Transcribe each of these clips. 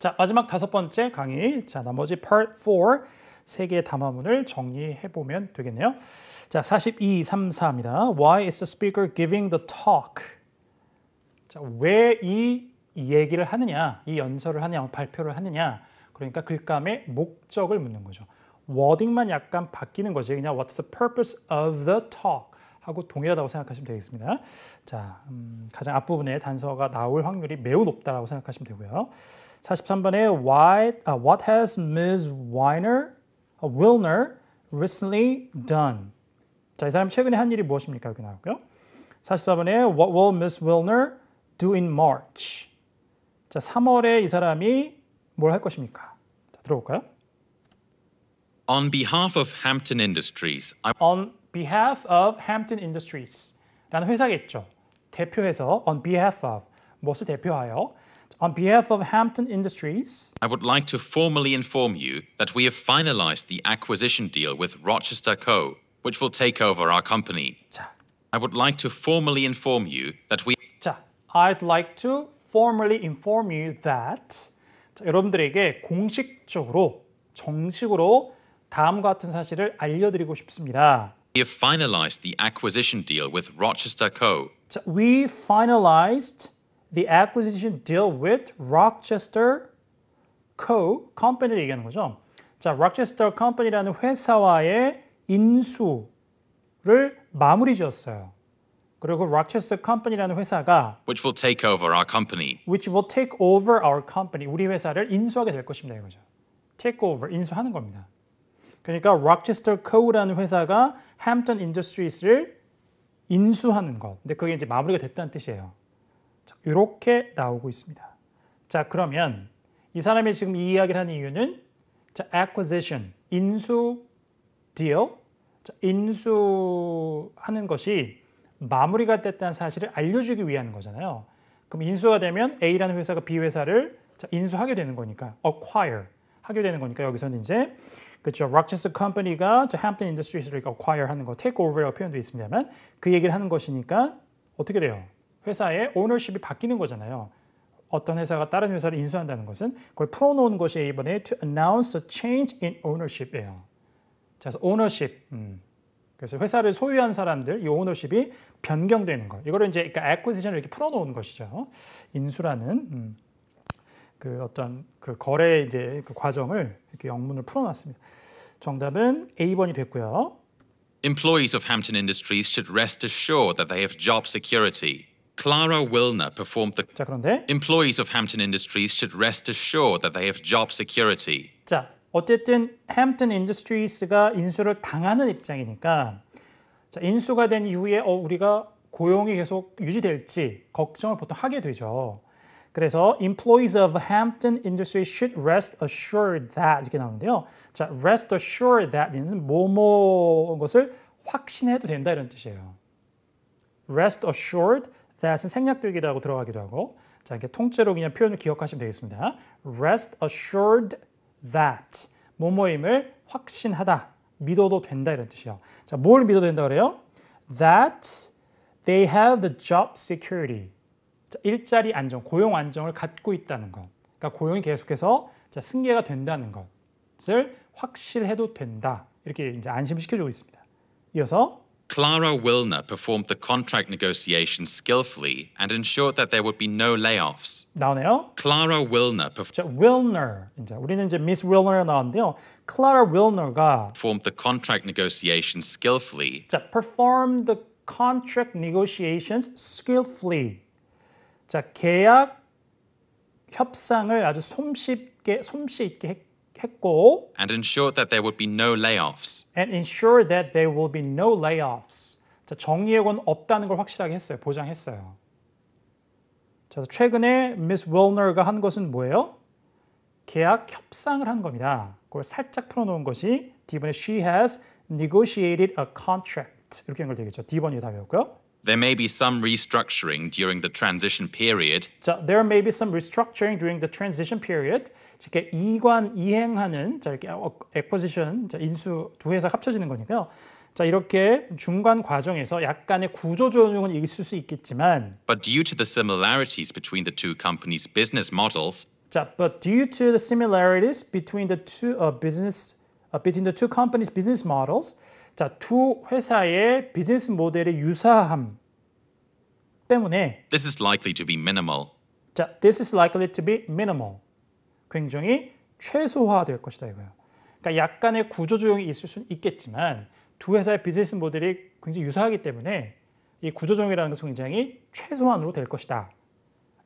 자, 마지막 다섯 번째 강의. 자, 나머지 part 4 세 개의 담화문을 정리해 보면 되겠네요. 자, 42, 3, 4입니다. Why is the speaker giving the talk? 자, 왜 이 얘기를 하느냐, 이 연설을 하느냐, 발표를 하느냐. 그러니까 글감의 목적을 묻는 거죠. 워딩만 약간 바뀌는 거지. 그냥 What's the purpose of the talk? 하고 동일하다고 생각하시면 되겠습니다. 자, 음, 가장 앞부분에 단서가 나올 확률이 매우 높다라고 생각하시면 되고요. 43번에 Why, uh, What has Ms. Weiner, uh, Wilner recently done? 자, 이 사람 최근에 한 일이 무엇입니까? 여기 나왔고요. 44번에 What will Ms. Wilner do in March? 자, 3월에 이 사람이 뭘 할 것입니까? 자, 들어볼까요? On behalf of Hampton Industries, I On behalf of Hampton Industries 라는 회사겠죠. 대표해서 on behalf of 무엇을 대표하여 on behalf of Hampton Industries I would like to formally inform you that we have finalized the acquisition deal with Rochester Co., which will take over our company. 자, I would like to formally inform you that we 자, I'd like to formally inform you that 자, 여러분들에게 공식적으로 정식으로 다음과 같은 사실을 알려드리고 싶습니다. We have finalized the acquisition deal with Rochester Co. 자, we finalized the acquisition deal with Rochester Co. Company를 얘기하는 거죠. 자, Rochester Company라는 회사와의 인수를 마무리 지었어요. 그리고 Rochester Company라는 회사가 which will take over our company. which will take over our company, 우리 회사를 인수하게 될 것입니다. 이거죠. take over, 인수하는 겁니다. 그러니까 Rochester Co.라는 회사가 Hampton Industries를 인수하는 것. 근데 그게 이제 마무리가 됐다는 뜻이에요. 자, 이렇게 나오고 있습니다. 자, 그러면 이 사람이 지금 이 이야기를 하는 이유는 자, acquisition, 인수 deal, 자, 인수하는 것이 마무리가 됐다는 사실을 알려주기 위한 거잖아요. 그럼 인수가 되면 A라는 회사가 B 회사를 자, 인수하게 되는 거니까 acquire 하게 되는 거니까 여기서는 이제 그렇죠. Rochester Company가 저 Hampton Industries를 acquire 하는 거, take over라고 표현되어 있습니다만 그 얘기를 하는 것이니까 어떻게 돼요? 회사의 ownership이 바뀌는 거잖아요. 어떤 회사가 다른 회사를 인수한다는 것은 그걸 풀어놓은 것이 이번에 to announce a change in ownership이에요. 자, 그래서 ownership. 음. 그래서 회사를 소유한 사람들 이 ownership이 변경되는 거. 이거를 이제 그러니까 acquisition을 이렇게 풀어놓은 것이죠. 인수라는 음. 그 어떤 그 거래 이제 그 과정을 이렇게 영문을 풀어놨습니다. 정답은 A번이 됐고요. Employees of Hampton Industries should rest assured that they have job security. Clara Wilner performed the 자 그런데 Employees of Hampton Industries should rest assured that they have job security. 자 어쨌든 햄튼 인더스트리스가 인수를 당하는 입장이니까 자, 인수가 된 이후에 어, 우리가 고용이 계속 유지될지 걱정을 보통 하게 되죠. 그래서 employees of Hampton Industries should rest assured that 이렇게 나오는데요. 자, rest assured that는 뭐뭐 것을 확신해도 된다 이런 뜻이에요. rest assured that은 생략되기도 하고 들어가기도 하고 자, 이렇게 통째로 그냥 표현을 기억하시면 되겠습니다. rest assured that 뭐뭐임을 확신하다, 믿어도 된다 이런 뜻이에요. 자, 뭘 믿어도 된다 그래요? that they have the job security. 자, 일자리 안정, 고용 안정을 갖고 있다는 것. 그러니까 고용이 계속해서 자, 승계가 된다는 것을 확실해도 된다. 이렇게 이제 안심시켜주고 있습니다. 이어서 Clara Wilner performed the contract negotiations skillfully and ensured that there would be no layoffs. 나오네요. Clara Wilner perf- 자, Wilner. 이제 우리는 이제 Miss Wilner 나왔는데요. 클라라 윌너가 performed the contract negotiations skillfully 자, perform the contract negotiations skillfully. 자, 계약 협상을 아주 솜씨있게 솜씨 있게 했, 했고 and ensured that there would be no layoffs. and ensure that there will be no layoffs. 자, 정리해고는 없다는 걸 확실하게 했어요. 보장했어요. 자, 최근에 미스 윌너가 한 것은 뭐예요? 계약 협상을 한 겁니다. 그걸 살짝 풀어놓은 것이 D번에 she has negotiated a contract 이렇게 연결되겠죠. D번이 답이었고요. There may be some restructuring during the transition period, 자, there may be some restructuring during the transition period. 이렇게 이관 이행하는 자 이렇게 자, 인수 두 회사 합쳐지는 거니까요. 자 이렇게 중간 과정에서 약간의 구조 조정은 있을 수 있겠지만 but due to the similarities between the two companies' business models, 자, but due to the similarities between the two uh, business uh, between the two companies' business models, 자, 두 회사의 비즈니스 모델의 유사함 때문에 This is likely to be minimal. 자, this is likely to be minimal. 굉장히 최소화될 것이다 이거예요. 그러니까 약간의 구조 조정이 있을 수는 있겠지만 두 회사의 비즈니스 모델이 굉장히 유사하기 때문에 이 구조 조정이라는 것은 굉장히 최소한으로 될 것이다.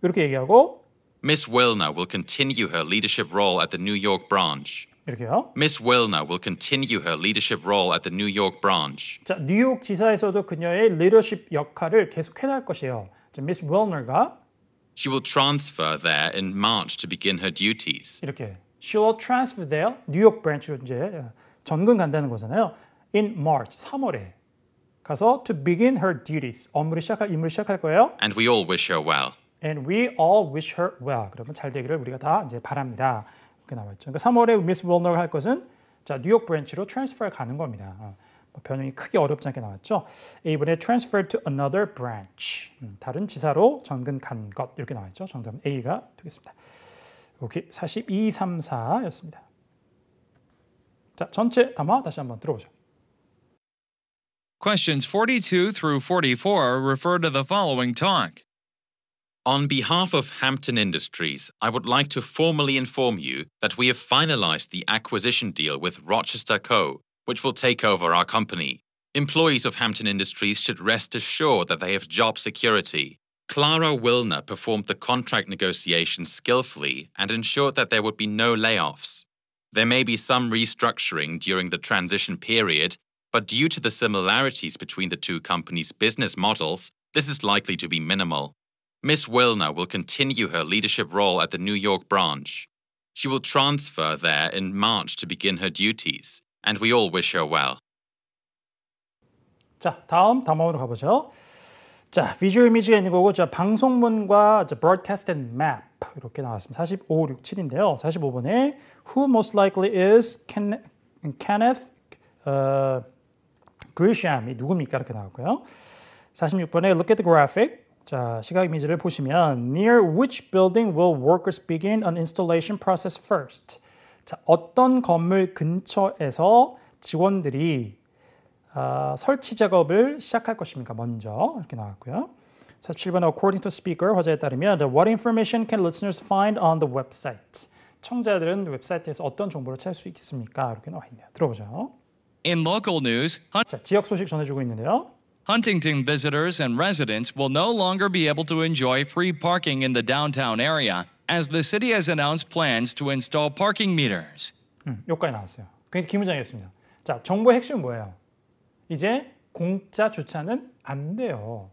이렇게 얘기하고 Miss Wilner will continue her leadership role at the New York branch. 이렇게요. Miss Wilner will continue her leadership role at the New York branch. 자, 뉴욕 지사에서도 그녀의 리더십 역할을 계속 해 나갈 것이에요. 자, 미스 웰너가 She will transfer there in March to begin her duties. 이렇게 she will transfer there 뉴욕 브랜치로 이제 전근 간다는 거잖아요. in March 3월에 가서 to begin her duties 업무를 시작할 임무를 시작할 거예요. And we all wish her well. And we all wish her well. 그러면 잘 되기를 우리가 다 이제 바랍니다. 이렇게 나와 있죠. 그러니까 3월에 미스 웰너가 할 것은 자 뉴욕 브랜치로 트랜스퍼 가는 겁니다. 어, 뭐 변형이 크게 어렵지 않게 나왔죠. A분의 transfer to another branch. 음, 다른 지사로 전근 간 것 이렇게 나와 있죠. 정답은 A가 되겠습니다. 오케이 42, 3, 4였습니다. 자 전체 담화 다시 한번 들어보죠. Questions 42 through 44 refer to the following talk. On behalf of Hampton Industries, I would like to formally inform you that we have finalized the acquisition deal with Rochester Co., which will take over our company. Employees of Hampton Industries should rest assured that they have job security. Clara Wilner performed the contract negotiations skillfully and ensured that there would be no layoffs. There may be some restructuring during the transition period, but due to the similarities between the two companies' business models, this is likely to be minimal. Miss Wilner will continue her leadership role at the New York branch. She will transfer there in March to begin her duties, and we all wish her well. 자, 다음 담화으로 가보죠. 자, 비주얼 이미지가 있는 거고, 자, 방송문과 자, broadcast and map 이렇게 나왔습니다. 45, 6, 7인데요. 45번에 who most likely is Ken, Kenneth uh, Grisham이 누굽니까? 이렇게 나왔고요. 46번에 look at the graphic. 자, 시각 이미지를 보시면 near which building will workers begin an installation process first? 자, 어떤 건물 근처에서 직원들이 어, 설치 작업을 시작할 것입니까? 먼저 이렇게 나왔고요. 47번 according to speaker 화자에 따르면 what information can listeners find on the website? 청자들은 웹사이트에서 어떤 정보를 찾을 수 있습니까? 이렇게 나와 있네요. 들어보죠. In local news, 자, 지역 소식 전해주고 있는데요. Huntington visitors and residents will no longer be able to enjoy free parking in the downtown area as the city has announced plans to install parking meters. 음, 여기까지 나왔어요. 굉장히 기문장이었습니다. 자, 정보의 핵심은 뭐예요? 이제 공짜 주차는 안 돼요.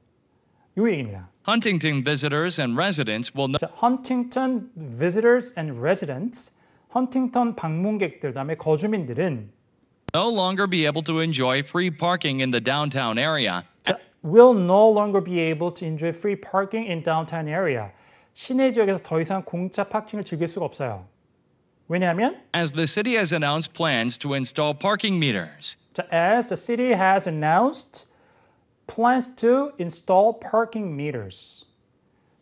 요 얘기입니다. Huntington visitors and residents will no- 자, Huntington visitors and residents, 헌팅턴 방문객들, 다음에 거주민들은 no longer be able to enjoy free parking in the downtown area 자, will no longer be able to enjoy free parking in downtown area. 시내 지역에서 더 이상 공짜 파킹을 즐길 수가 없어요. 왜냐하면 as the city has announced plans to install parking meters. 자, as the city has announced plans to install parking meters.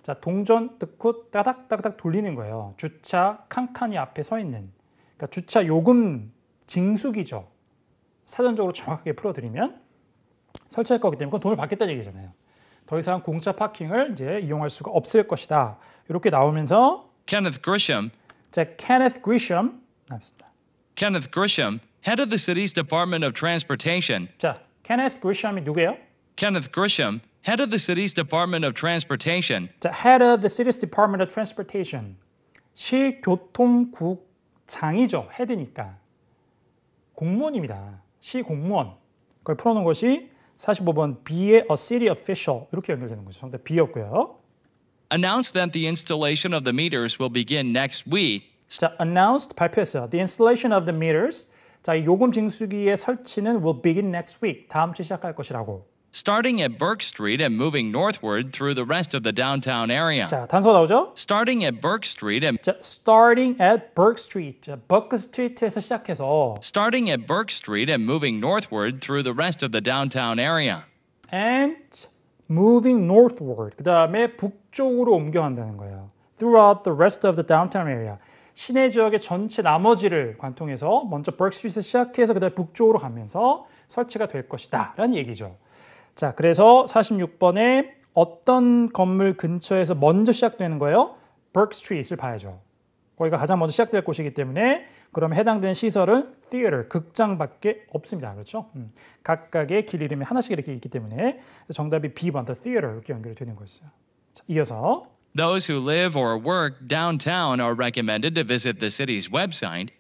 자, 동전 넣고 따닥따닥 돌리는 거예요. 주차 칸칸이 앞에 서 있는. 그러니까 주차 요금 징수기죠. 사전적으로 정확하게 풀어드리면 설치할 거기 때문에 그건 돈을 받겠다는 얘기잖아요. 더 이상 공짜 파킹을 이제 이용할 수가 없을 것이다. 이렇게 나오면서 Kenneth Grisham, 자, Kenneth Grisham 나왔습니다. Kenneth Grisham, head of the city's Department of Transportation, 자, Kenneth Grisham이 누구예요? Kenneth Grisham, head of the city's Department of Transportation, 자, Head of the City's Department of Transportation. 시교통국장이죠. 헤드니까. 공무원입니다. 시 공무원. 그걸 풀어놓은 것이 45번 B의 a city official 이렇게 연결되는 거죠. 정답 B였고요. announced that the installation of the meters will begin next week 자, announced 발표했어요. The installation of the meters. 자, 이 요금 징수기의 설치는 will begin next week. 다음 주 시작할 것이라고. starting at Burke Street and moving northward through the rest of the downtown area. 자, 단서가 나오죠? Starting at Burke Street and 자, starting at Burke Street. 자, 버크 스트리트에서 시작해서 starting at Burke Street and moving northward through the rest of the downtown area. and moving northward. 그 다음에 북쪽으로 옮겨간다는 거예요. throughout the rest of the downtown area. 시내 지역의 전체 나머지를 관통해서 먼저 버크스트리트 시작해서 그다음 북쪽으로 가면서 설치가 될 것이다라는 얘기죠. 자, 그래서 46번에 어떤 건물 근처에서 먼저 시작되는 거예요? 버크스트리트를 봐야죠. 거기가 가장 먼저 시작될 곳이기 때문에 그럼 해당되는 시설은 theater, 극장밖에 없습니다. 그렇죠? 음, 각각의 길 이름이 하나씩 이렇게 있기 때문에 정답이 B번, the theater 이렇게 연결이 되는 거였어요. 자, 이어서 Those who live or work downtown are recommended to visit the city's website.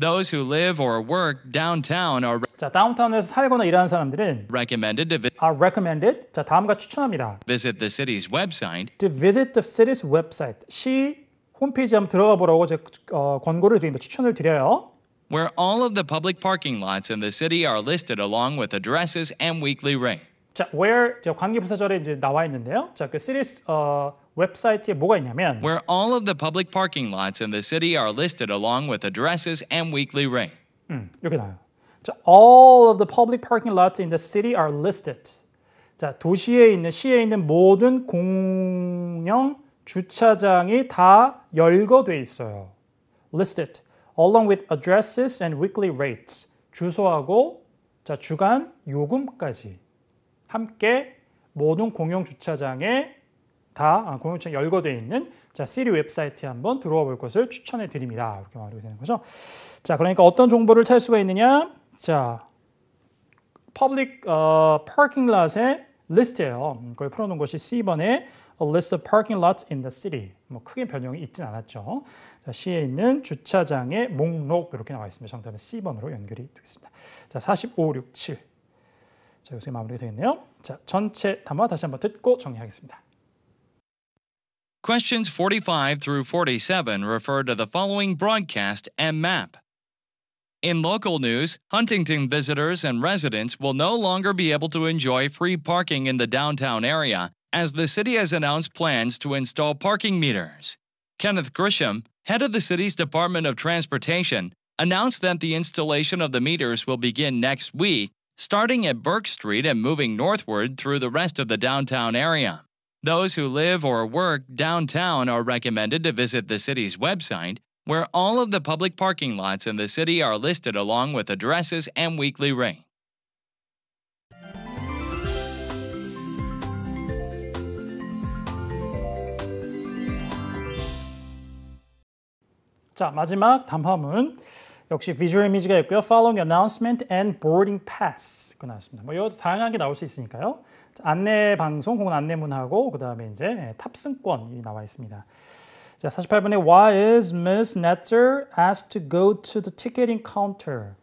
Those who live or work downtown are 자, 다운타운에서 살거나 일하는 사람들은 recommended to vi- are recommended. 자, 다음과 추천합니다. visit the city's website To visit the city's website. 시 홈페이지 한번 들어가 보라고 제가 어, 권고를 드립니다. 추천을 드려요. where all of the public parking lots in the city are listed along with addresses and weekly rate. 자, where 저 관계부사절에 이제 나와 있는데요. 자, 그 city's 어, 웹사이트에 뭐가 있냐면 Where all of the public parking lots in the city are listed along with addresses and weekly rate. 이렇게 나와요. 자, all of the public parking lots in the city are listed. 자, 도시에 있는 시에 있는 모든 공영 주차장이 다 열거돼 있어요. listed along with addresses and weekly rates. 주소하고 자, 주간 요금까지 함께 모든 공영 주차장에 다 아, 공영 주차장 열거돼 있는 자, 시리 웹사이트에 한번 들어와 볼 것을 추천해 드립니다. 이렇게 말이 되는 거죠. 자, 그러니까 어떤 정보를 찾을 수가 있느냐? 자, public 어, parking lot의 리스트예요. 음, 그걸 풀어놓은 것이 C번에 a list of parking lots in the city. 뭐 크게 변형이 있진 않았죠. 자, C에 있는 주차장의 목록 이렇게 나와 있습니다. 정답은 C번으로 연결이 되겠습니다. 자, 45, 6, 7. 자, 요새 마무리가 되겠네요. 자, 전체 담화 다시 한번 듣고 정리하겠습니다. Questions 45 through 47 refer to the following broadcast and map. In local news, Huntington visitors and residents will no longer be able to enjoy free parking in the downtown area as the city has announced plans to install parking meters. Kenneth Grisham, head of the city's Department of Transportation, announced that the installation of the meters will begin next week, starting at Burke Street and moving northward through the rest of the downtown area. Those who live or work downtown are recommended to visit the city's website, where all of the public parking lots in the city are listed along with addresses and weekly rate. 자, 마지막 담화문 역시 비주얼 이미지가 있고요. Following announcement and boarding pass 그 나왔습니다. 뭐 이것도 다양하게 나올 수 있으니까요. 자, 안내 방송 혹은 안내문하고 그 다음에 이제 탑승권이 나와 있습니다. 자, 48번에 Why is Miss Netzer asked to go to the ticketing counter?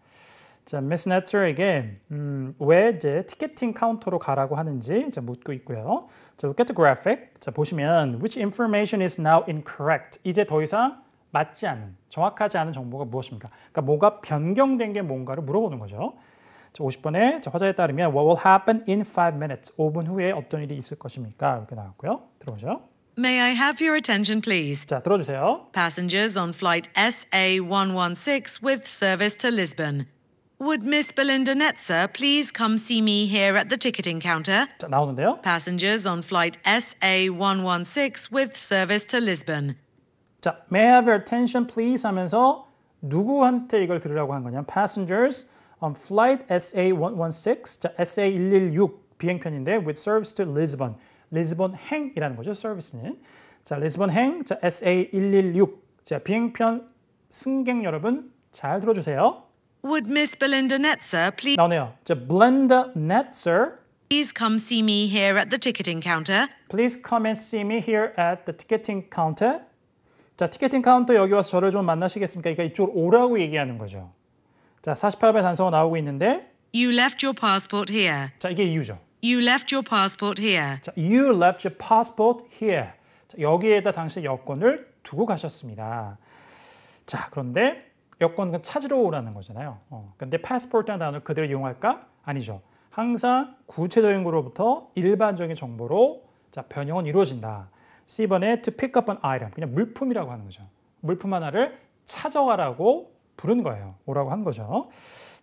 자, Miss Netzer에게 음, 왜 이제 티켓팅 카운터로 가라고 하는지 자, 묻고 있고요. 자, look at the graphic. 자, 보시면 which information is now incorrect? 이제 더 이상 맞지 않은, 정확하지 않은 정보가 무엇입니까? 그러니까 뭐가 변경된 게 뭔가를 물어보는 거죠. 자, 50번에 자, 화자에 따르면 What will happen in 5 minutes? 5분 후에 어떤 일이 있을 것입니까? 이렇게 나왔고요. 들어보죠. May I have your attention, please? 자, 들어주세요. Passengers on flight SA116 with service to Lisbon. Would Miss Belinda Netzer please come see me here at the ticketing counter? 자, 나오는데요. Passengers on flight SA116 with service to Lisbon. 자, may I have your attention please 하면서 누구한테 이걸 들으라고 한 거냐? Passengers on flight SA116, 자, SA116 비행편인데 with service to Lisbon. 리스본 행이라는 거죠. 서비스는. 자, 리스본 행, 자, SA116. 자, 비행편 승객 여러분 잘 들어주세요. Would Miss Belinda Netzer please 나오네요. 자, Blenda Netzer, come see me here at the ticketing counter? please come and see me here at the ticketing counter. 자, 티켓팅 카운터 여기 와서 저를 좀 만나시겠습니까? 그러니까 이쪽으로 오라고 얘기하는 거죠. 자, 48배 단서가 나오고 있는데 You left your passport here. 자, 이게 이유죠. You left your passport here. 자, you left your passport here. 자, 여기에다 당시 여권을 두고 가셨습니다. 자, 그런데 여권은 찾으러 오라는 거잖아요. 어, 근데 passport라는 단어를 그대로 이용할까? 아니죠. 항상 구체적인 거로부터 일반적인 정보로 자, 변형은 이루어진다. C번에 to pick up an item. 그냥 물품이라고 하는 거죠. 물품 하나를 찾아와라고 부른 거예요. 오라고 한 거죠.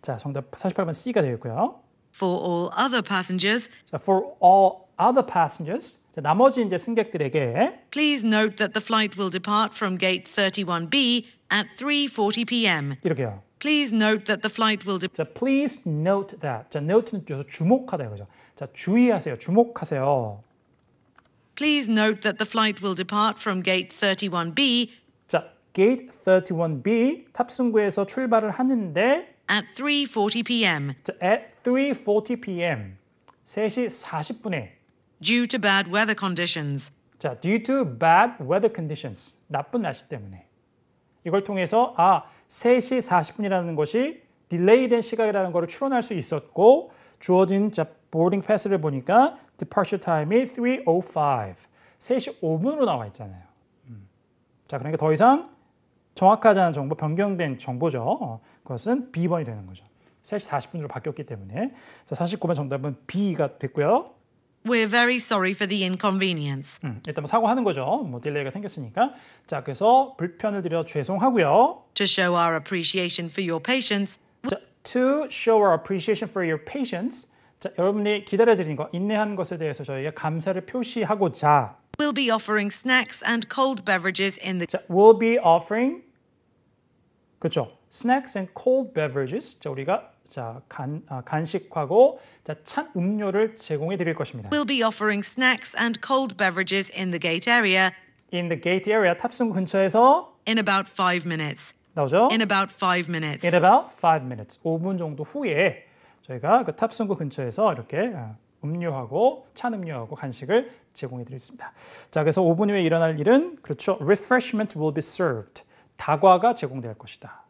자, 정답 48번 C가 되겠고요. For all other passengers, 자, for all other passengers, 자, 나머지 이제 승객들에게 Please note that the flight will depart from gate 31B at 3:40 p.m. 이렇게요. Please note that the flight will de- 자, please note that. 자, note는 여기서 주목하다 이거죠. 자, 주의하세요. 주목하세요. Please note that the flight will depart from gate 31B 자, gate 31B 탑승구에서 출발을 하는데 at 3:40 p.m. 자, at 3:40 p.m. 3시 40분에 due to bad weather conditions. 자, due to bad weather conditions. 나쁜 날씨 때문에. 이걸 통해서 아, 3시 40분이라는 것이 딜레이된 시각이라는 것을 추론할 수 있었고 주어진 자 보딩 패스를 보니까 departure time이 3:05. 3시 5분으로 나와 있잖아요. 음. 자, 그러니까 더 이상 정확하지 않은 정보, 변경된 정보죠. 어, 그것은 B번이 되는 거죠. 3시 40분으로 바뀌었기 때문에. 자, 49번 정답은 B가 됐고요. We're very sorry for the inconvenience. 음, 일단 뭐 사고하는 거죠. 뭐 딜레이가 생겼으니까. 자, 그래서 불편을 드려 죄송하고요. To show our appreciation for your patience, 자, to show our appreciation for your patience. 자, 여러분이 기다려 드린 거, 인내한 것에 대해서 저희가 감사를 표시하고자 we'll be offering snacks and cold beverages in the 자, will be offering 그렇죠. snacks and cold beverages. 자, 우리가 자, 간, 아, 간식하고 자, 찬 음료를 제공해 드릴 것입니다. We'll be offering snacks and cold beverages in the gate area In the gate area 탑승구 근처에서 in about 5 minutes. 나오죠? In about 5 minutes. In about 5 minutes. 5분 정도 후에 저희가 그 탑승구 근처에서 이렇게 아, 음료하고 찬 음료하고 간식을 제공해 드리겠습니다. 자, 그래서 5분 후에 일어날 일은 그렇죠. Refreshment will be served. 다과가 제공될 것이다.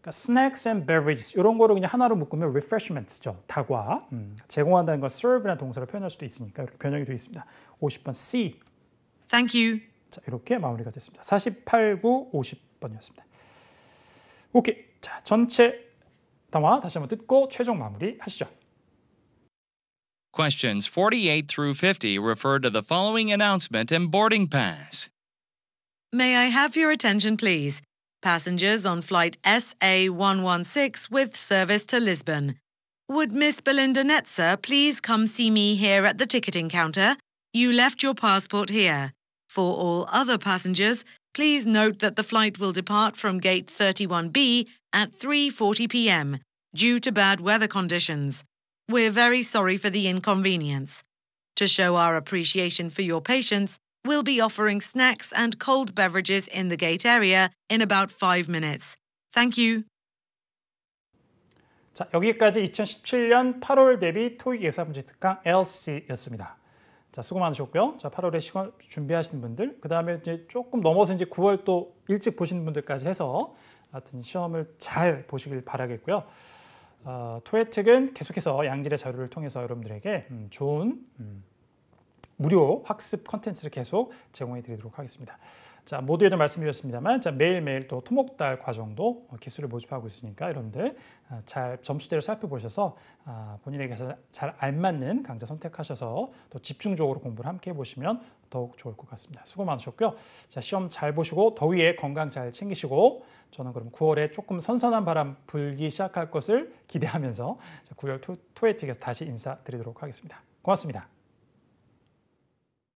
그러니까 snacks and beverages 이런 거로 그냥 하나로 묶으면 refreshments죠. 다과. 음, 제공한다는 건 serve라는 동사로 표현할 수도 있으니까 이렇게 변형이 되어 있습니다. 50번 C. Thank you. 자, 이렇게 마무리가 됐습니다. 48, 9, 50번이었습니다. 오케이. 자, 전체 담화 다시 한번 듣고 최종 마무리 하시죠. Questions 48 through 50 refer to the following announcement and boarding pass. May I have your attention, please? Passengers on flight SA116 with service to Lisbon. Would Miss Belinda Netzer please come see me here at the ticketing counter? You left your passport here. For all other passengers, please note that the flight will depart from gate 31B at 3:40 p.m. due to bad weather conditions. We're very sorry for the inconvenience. To show our appreciation for your patience, we'll be offering snacks and cold beverages in the gate area in about 5 minutes. Thank you. 자, 여기까지 2017년 8월 대비 토익 예사문제 특강 LC였습니다. 자, 수고 많으셨고요. 자, 8월에 시간 준비하시는 분들, 그 다음에 이제 조금 넘어서 이제 9월 또 일찍 보시는 분들까지 해서 하여튼 시험을 잘 보시길 바라겠고요. 어, 토해특은 계속해서 양질의 자료를 통해서 여러분들에게 음, 좋은 음, 무료 학습 컨텐츠를 계속 제공해 드리도록 하겠습니다. 자, 모두에도 말씀드렸습니다만 자, 매일매일 또 토목달 과정도 어, 기술을 모집하고 있으니까 여러분들 아, 잘 점수대로 살펴보셔서 아, 본인에게 잘 알맞는 강좌 선택하셔서 또 집중적으로 공부를 함께 해보시면 더욱 좋을 것 같습니다. 수고 많으셨고요. 자, 시험 잘 보시고 더위에 건강 잘 챙기시고 저는 그럼 9월에 조금 선선한 바람 불기 시작할 것을 기대하면서 9월 토, 토에틱에서 다시 인사드리도록 하겠습니다. 고맙습니다.